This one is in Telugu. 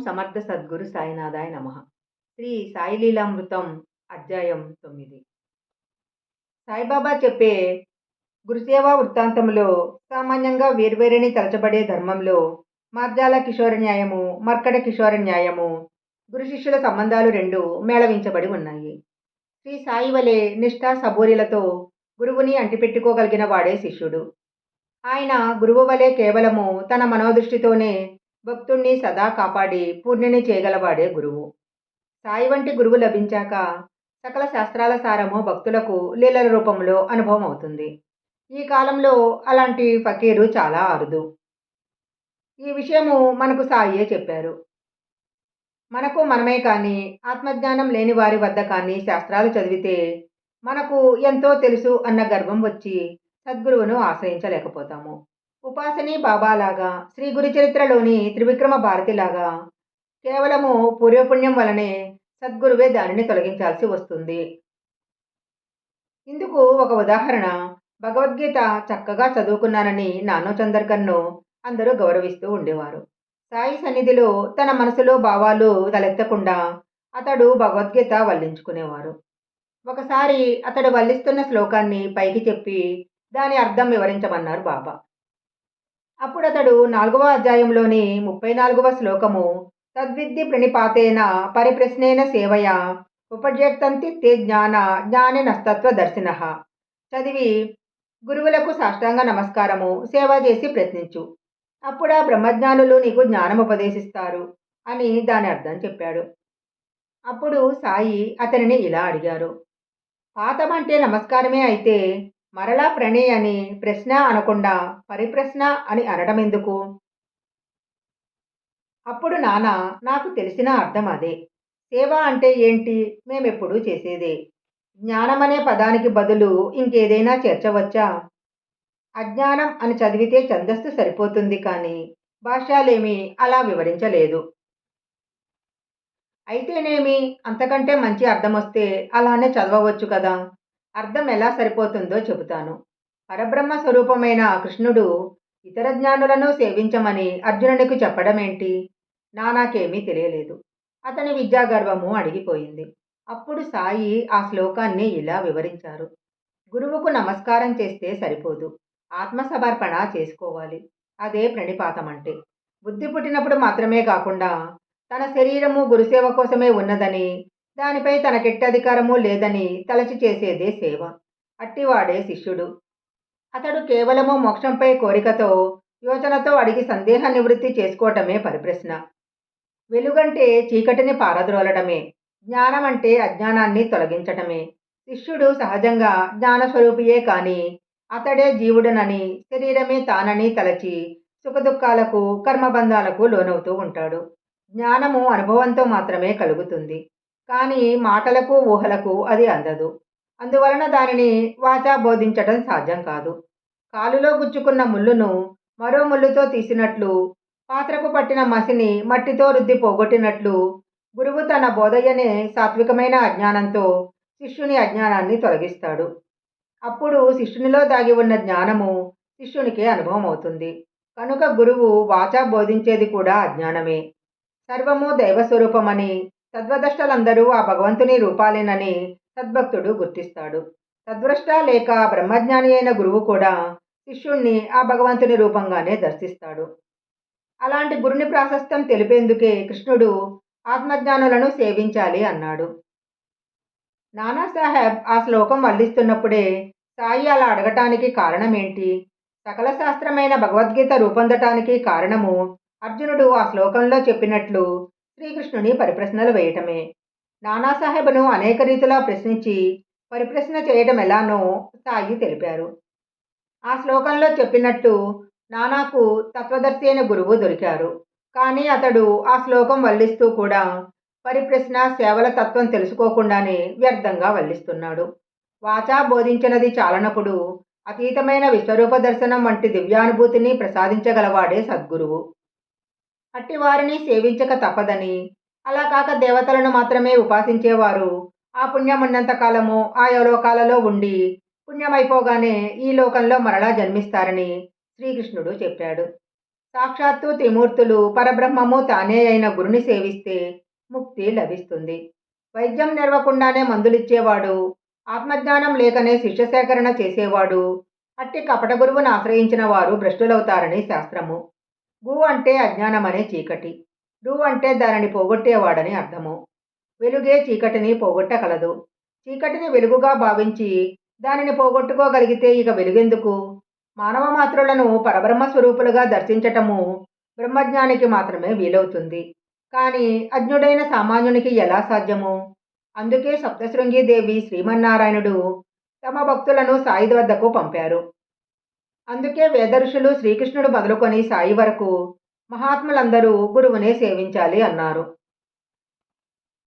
సమర్థ సద్గురు సాయినాథాయ నమ. శ్రీ సాయిలీలామృతం అధ్యాయం తొమ్మిది. సాయిబాబా చెప్పే గురుసేవా వృత్తాంతంలో సామాన్యంగా వేర్వేరిని తలచబడే ధర్మంలో మార్జాల కిషోర న్యాయము మర్కడ కిషోర న్యాయము గురు శిష్యుల సంబంధాలు రెండు మేళవించబడి ఉన్నాయి. శ్రీ సాయి వలె నిష్ఠా సబూరిలతో గురువుని అంటిపెట్టుకోగలిగిన వాడే శిష్యుడు. ఆయన గురువు వలె కేవలము తన మనోదృష్టితోనే భక్తుణ్ణి సదా కాపాడి పూర్ణిని చేయగలవాడే గురువు. సాయి వంటి గురువు లభించాక సకల శాస్త్రాల సారము భక్తులకు లీలల రూపంలో అనుభవం అవుతుంది ఈ కాలంలో అలాంటి ఫకీరు చాలా అరుదు. ఈ విషయము మనకు సాయియే చెప్పారు. మనకు మనమే కానీ ఆత్మజ్ఞానం లేని వారి వద్ద కానీ శాస్త్రాలు చదివితే మనకు ఎంతో తెలుసు అన్న గర్వం వచ్చి సద్గురువును ఆశ్రయించలేకపోతాము. ఉపాసని బాబాలాగా శ్రీ గురు చరిత్రలోని త్రివిక్రమ భారతిలాగా. కేవలము పూర్వపుణ్యం వలనే సద్గురువే దానిని తొలగించాల్సి వస్తుంది. ఇందుకు ఒక ఉదాహరణ. భగవద్గీత చక్కగా చదువుకున్నానని నానో చందర్కర్ను అందరూ గౌరవిస్తూ ఉండేవారు. సాయి సన్నిధిలో తన మనసులో భావాలు తలెత్తకుండా అతడు భగవద్గీత వల్లించుకునేవారు. ఒకసారి అతడు వల్లిస్తున్న శ్లోకాన్ని పైకి చెప్పి దాని అర్థం వివరించమన్నారు బాబా. అప్పుడు అతడు నాలుగవ అధ్యాయంలోని ముప్పై నాలుగవ శ్లోకము తద్విద్ది ప్రణిపాతేన పరిప్రశ్నేన సేవయ ఉపజేక్తంతి తే జ్ఞాన జ్ఞాని నస్తత్వ దర్శిన. చదివి గురువులకు సాష్టాంగ నమస్కారము సేవ చేసి ప్రశ్నించు అప్పుడు ఆ బ్రహ్మజ్ఞానులు నీకు జ్ఞానం ఉపదేశిస్తారు అని దాని అర్థం చెప్పాడు. అప్పుడు సాయి అతనిని ఇలా అడిగారు. పాతం అంటే నమస్కారమే అయితే మరలా ప్రణయ్ అని ప్రశ్న అనకుండా పరిప్రశ్న అని అనడం ఎందుకు? అప్పుడు నాన్న నాకు తెలిసిన అర్థం అదే. సేవ అంటే ఏంటి? మేమెప్పుడూ చేసేదే. జ్ఞానం అనే పదానికి బదులు ఇంకేదైనా చేర్చవచ్చా? అజ్ఞానం అని చదివితే ఛందస్సు సరిపోతుంది కానీ భాష్యాలేమీ అలా వివరించలేదు. అయితేనేమి? అంతకంటే మంచి అర్థం వస్తే అలానే చదవవచ్చు కదా? అర్థం ఎలా సరిపోతుందో చెబుతాను. పరబ్రహ్మ స్వరూపమైన కృష్ణుడు ఇతర జ్ఞానులను సేవించమని అర్జునుడికి చెప్పడమేంటి? నానాకేమీ తెలియలేదు. అతని విద్యాగర్వము అడిగిపోయింది. అప్పుడు సాయి ఆ శ్లోకాన్ని ఇలా వివరించారు. గురువుకు నమస్కారం చేస్తే సరిపోదు. ఆత్మసమర్పణ చేసుకోవాలి. అదే ప్రణిపాతం అంటే బుద్ధి పుట్టినప్పుడు మాత్రమే కాకుండా తన శరీరము గురుసేవ కోసమే ఉన్నదని దానిపై తనకెట్టి అధికారము లేదని తలచి చేసేదే సేవ. అట్టివాడే శిష్యుడు. అతడు కేవలము మోక్షంపై కోరికతో యోచనతో అడిగి సందేహ నివృత్తి చేసుకోవటమే పరిప్రశ్న. వెలుగంటే చీకటిని పారద్రోలడమే జ్ఞానం అంటే అజ్ఞానాన్ని తొలగించటమే. శిష్యుడు సహజంగా జ్ఞానస్వరూపియే కాని అతడే జీవుడనని శరీరమే తానని తలచి సుఖదుఖాలకు కర్మబంధాలకు లోనవుతూ ఉంటాడు. జ్ఞానము అనుభవంతో మాత్రమే కలుగుతుంది. కానీ మాటలకు ఊహలకు అది అందదు. అందువలన దానిని వాచా బోధించటం సాధ్యం కాదు. కాలులో గుచ్చుకున్న ముళ్ళును మరో ముళ్ళుతో తీసినట్లు పాత్రకు పట్టిన మసిని మట్టితో రుద్ది పోగొట్టినట్లు గురువు తన బోధయ్యనే సాత్వికమైన అజ్ఞానంతో శిష్యుని అజ్ఞానాన్ని తొలగిస్తాడు. అప్పుడు శిష్యునిలో దాగి ఉన్న జ్ఞానము శిష్యునికి అనుభవం అవుతుంది కనుక గురువు వాచా బోధించేది కూడా అజ్ఞానమే. సర్వము దైవస్వరూపమని తద్వదష్టలందరూ ఆ భగవంతుని రూపాలేనని సద్భక్తుడు గుర్తిస్తాడు. తద్వృష్ట లేక బ్రహ్మజ్ఞాని అయిన గురువు కూడా శిష్యుణ్ణి ఆ భగవంతుని రూపంగానే దర్శిస్తాడు. అలాంటి గురుని ప్రాశస్త్యం తెలిపేందుకే కృష్ణుడు ఆత్మజ్ఞానులను సేవించాలి అన్నాడు. నానాసాహెబ్ ఆ శ్లోకం వల్లిస్తున్నప్పుడే సాయి అలా అడగటానికి కారణమేంటి? సకల శాస్త్రమైన భగవద్గీత రూపొందటానికి కారణము అర్జునుడు ఆ శ్లోకంలో చెప్పినట్లు శ్రీకృష్ణుని పరిప్రశ్నలు వేయటమే. నానాసాహెబ్ను అనేక రీతిలో ప్రశ్నించి పరిప్రశ్న చేయటం ఎలానో సాయి తెలిపారు. ఆ శ్లోకంలో చెప్పినట్టు నానాకు తత్వదర్శి అయిన గురువు దొరికారు. కానీ అతడు ఆ శ్లోకం వల్లిస్తూ కూడా పరిప్రశ్న సేవల తత్వం తెలుసుకోకుండానే వ్యర్థంగా వల్లిస్తున్నాడు. వాచా బోధించినది చాలనప్పుడు అతీతమైన విశ్వరూప దర్శనం వంటి దివ్యానుభూతిని ప్రసాదించగలవాడే సద్గురువు. అట్టి వారిని సేవించక తప్పదని. అలా కాక దేవతలను మాత్రమే ఉపాసించేవారు. ఆ పుణ్యం ఉన్నంత కాలము ఆయా లోకాలలో ఉండి పుణ్యమైపోగానే ఈ లోకంలో మరలా జన్మిస్తారని శ్రీకృష్ణుడు చెప్పాడు. సాక్షాత్తు త్రిమూర్తులు పరబ్రహ్మము తానే అయిన గురుని సేవిస్తే ముక్తి లభిస్తుంది. వైద్యం నెరవకుండానే మందులిచ్చేవాడు ఆత్మజ్ఞానం లేకనే శిష్య సేకరణ చేసేవాడు అట్టి కపట గురువును ఆశ్రయించిన వారు భ్రష్టులవుతారని శాస్త్రము. గు అంటే అజ్ఞానమనే చీకటి రు అంటే దానిని పోగొట్టేవాడని అర్థము. వెలుగే చీకటిని పోగొట్టగలదు చీకటిని వెలుగుగా భావించి దానిని పోగొట్టుకోగలిగితే ఇక వెలుగెందుకు? మానవ మాత్రులను పరబ్రహ్మ స్వరూపులుగా దర్శించటము బ్రహ్మజ్ఞానికి మాత్రమే వీలవుతుంది. కానీ అజ్ఞుడైన సామాన్యునికి ఎలా సాధ్యము? అందుకే సప్తశృంగి దేవి శ్రీమన్నారాయణుడు తమ భక్తులను సాయి వద్దకు పంపారు. అందుకే వేదర్షులు శ్రీకృష్ణుడు మొదలుకొని సాయి వరకు మహాత్ములందరూ గురువునే సేవించాలి అన్నారు.